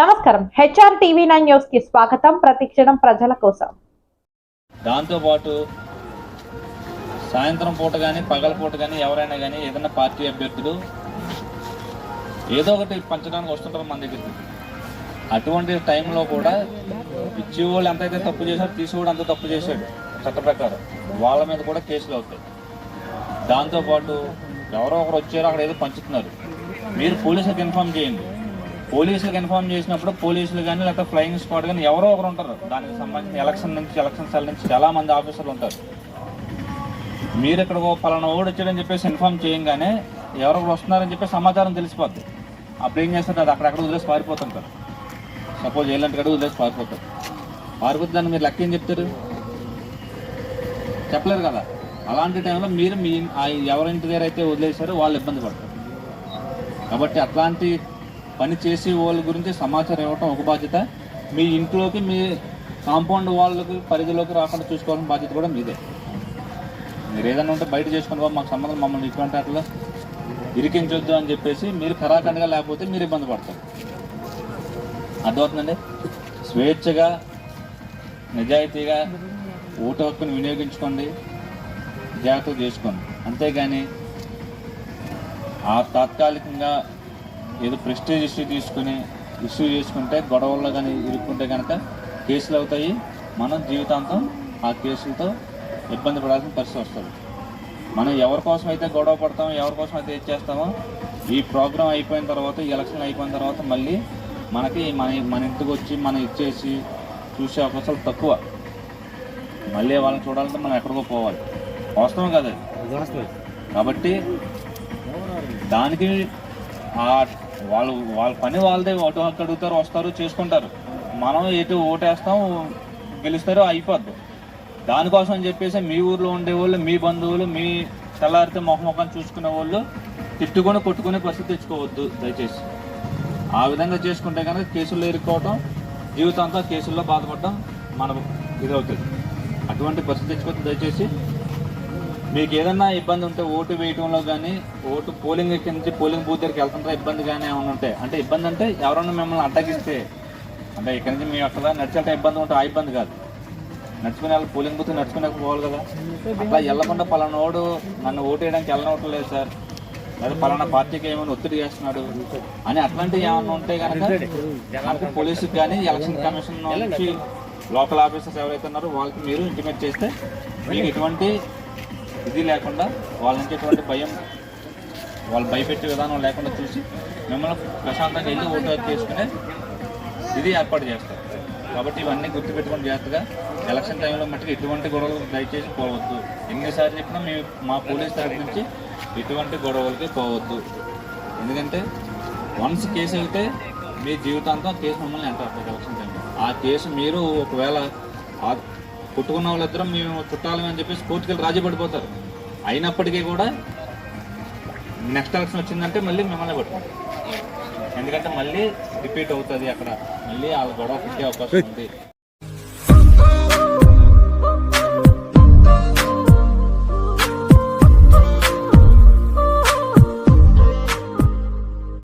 నమస్కారం. HR TV nine న్యూస్కి స్వాగతం. ప్రతిక్షణం ప్రజల కోసం. దాంతోపాటు సాయంత్రం పూట కానీ పగల పూట కానీ ఎవరైనా కానీ ఏదైనా పార్టీ అభ్యర్థులు ఏదో ఒకటి పంచడానికి వస్తుంటారు మన దగ్గరికి. అటువంటి టైంలో కూడా ఇచ్చేవాళ్ళు ఎంతైతే తప్పు చేశారో తీసేవాడు అంత తప్పు చేశాడు. చట్ట ప్రకారం వాళ్ళ మీద కూడా కేసులు అవుతాయి. దాంతోపాటు ఎవరో ఒకరు వచ్చారో అక్కడ ఏదో పంచుతున్నారు. మీరు పోలీసులకు ఇన్ఫామ్ చేయండి. పోలీసులకు ఇన్ఫామ్ చేసినప్పుడు పోలీసులు కానీ లేకపోతే ఫ్లయింగ్ స్క్వాడ్ కానీ ఎవరో ఒకరు ఉంటారు. దానికి సంబంధించిన ఎలక్షన్ నుంచి ఎలక్షన్ సెల్ నుంచి చాలా మంది ఆఫీసర్లు ఉంటారు. మీరు ఇక్కడ ఓ పలానా ఓడి వచ్చాడని చెప్పేసి ఇన్ఫామ్ చేయంగానే ఎవరొకరు వస్తున్నారని చెప్పి సమాచారం తెలిసిపోద్ది. అప్పుడు ఏం చేస్తారు? అది అక్కడక్కడ వదిలేసి పారిపోతుంటారు. సపోజ్ ఏలంటి కడుగు వదిలేసి పారిపోతారు. పారిపోతే దాన్ని మీరు లెక్క ఏం చెప్తారు? చెప్పలేరు కదా. అలాంటి టైంలో మీరు మీ ఆ ఎవరింటి దగ్గర అయితే వదిలేశారో వాళ్ళు ఇబ్బంది పడతారు. కాబట్టి అట్లాంటి పని చేసే వాళ్ళ గురించి సమాచారం ఇవ్వటం ఒక బాధ్యత. మీ ఇంట్లోకి మీ కాంపౌండ్ వాళ్ళకి పరిధిలోకి రాకుండా చూసుకోవాల్సిన బాధ్యత కూడా మీదే. మీరు ఏదైనా ఉంటే బయట చేసుకుని బాబు మాకు సంబంధం మమ్మల్ని ఇటువంటి అట్లా ఇరికించొద్దు అని చెప్పేసి మీరు ఖరాఖండిగా లేకపోతే మీరు ఇబ్బంది పడతారు. అర్థమవుతుందండి? స్వేచ్ఛగా నిజాయితీగా ఓటు హక్కును వినియోగించుకోండి జాగ్రత్త చేసుకోండి. అంతేగాని ఆ తాత్కాలికంగా ఏదో ప్రెస్టేజ్ ఇష్యూ తీసుకుని ఇష్యూ చేసుకుంటే గొడవల్లో కానీ ఇరుక్కుంటే కనుక కేసులు అవుతాయి. మనం జీవితాంతం ఆ కేసులతో ఇబ్బంది పడాల్సిన పరిస్థితి వస్తుంది. మనం ఎవరి కోసం అయితే గొడవ పడతామో ఎవరి కోసం అయితే ఏది చేస్తామో ఈ ప్రోగ్రామ్ అయిపోయిన తర్వాత ఈ ఎలక్షన్ అయిపోయిన తర్వాత మళ్ళీ మనకి మన మన ఇంటికి వచ్చి మనం ఇచ్చేసి చూసే అవకాశాలు తక్కువ. మళ్ళీ వాళ్ళని చూడాలంటే మనం ఎక్కడికో పోవాలి. వాస్తవం కదా. కాబట్టి దానికి ఆ వాళ్ళు వాళ్ళ పని వాళ్ళదే. ఓటు హక్కు అడుగుతారు వస్తారు చేసుకుంటారు. మనం ఎటు ఓటేస్తాం గెలుస్తారో అయిపోద్ది. దానికోసం అని చెప్పేసి మీ ఊర్లో ఉండే వాళ్ళు మీ బంధువులు మీ తెల్లారితే మొహమొఖం ముఖం చూసుకునే వాళ్ళు తిట్టుకొని కొట్టుకునే పరిస్థితి తెచ్చుకోవద్దు దయచేసి. ఆ విధంగా చేసుకుంటే కనుక కేసుల్లో ఇరుక్కోవటం జీవితాంతం కేసుల్లో బాధపడటం మన ఇది అవుతుంది అటువంటి పరిస్థితి తెచ్చుకోవద్దు దయచేసి మీకు ఏదన్నా ఇబ్బంది ఉంటే ఓటు వేయటంలో కానీ ఓటు పోలింగ్ ఎక్కడి నుంచి పోలింగ్ బూత్ దగ్గరికి వెళ్తుంటే ఇబ్బంది కానీ ఏమైనా ఉంటే అంటే ఇబ్బంది అంటే ఎవరన్నా మిమ్మల్ని అడ్డగిస్తే అంటే ఇక్కడి నుంచి మేము అక్కడ నడిచేట ఇబ్బంది ఉంటే ఆ ఇబ్బంది కాదు. నడుచుకునే వాళ్ళు పోలింగ్ బూత్ నడుచుకునే పోవాలి కదా. అట్లా వెళ్ళకుండా పలానా ఓడు నన్ను ఓటు వేయడానికి వెళ్ళనవటం లేదు సార్. లేదా పలానా పార్టీకి ఏమైనా ఒత్తిడి చేస్తున్నాడు అని అట్లాంటివి ఏమైనా ఉంటే కనుక మనకి పోలీసుకి కానీ ఎలక్షన్ కమిషన్ నుంచి లోకల్ ఆఫీసర్స్ ఎవరైతే ఉన్నారో వాళ్ళకి మీరు ఇంటిమేట్ చేస్తే మీకు ఎటువంటి ఇది లేకుండా వాళ్ళకి ఎటువంటి భయం వాళ్ళు భయపెట్టే విధానం లేకుండా చూసి మిమ్మల్ని ప్రశాంతంగా వెళ్ళి ఓటు చేసుకునే ఇది ఏర్పాటు చేస్తారు. కాబట్టి ఇవన్నీ గుర్తుపెట్టుకుని జాగ్రత్తగా. ఎలక్షన్ టైంలో మట్టుకు ఎటువంటి గొడవలు దయచేసి పోవద్దు. ఎన్నిసార్లు చెప్పినా మేము మా పోలీస్ తరఫు నుంచి ఎటువంటి గొడవలకి పోవద్దు. ఎందుకంటే వన్స్ కేసు అయితే మీ జీవితాంతం కేసు మిమ్మల్ని ఎంటర్ అవుతుంది ఎలక్షన్ టైంలో. ఆ కేసు మీరు ఒకవేళ కొట్టుకున్న వాళ్ళిద్దరం మేము చుట్టాలని అని చెప్పేసి కోర్టుకెళ్ళి రాజీ పడిపోతారు. అయినప్పటికీ కూడా నెక్స్ట్ ఎలక్షన్ వచ్చిందంటే మళ్ళీ మిమ్మల్ని పట్టుకుంటారు ఎందుకంటే మళ్ళీ రిపీట్ అవుతుంది అక్కడ. మళ్ళీ వాళ్ళ గొడవ పెట్టే అవకాశం ఉంది.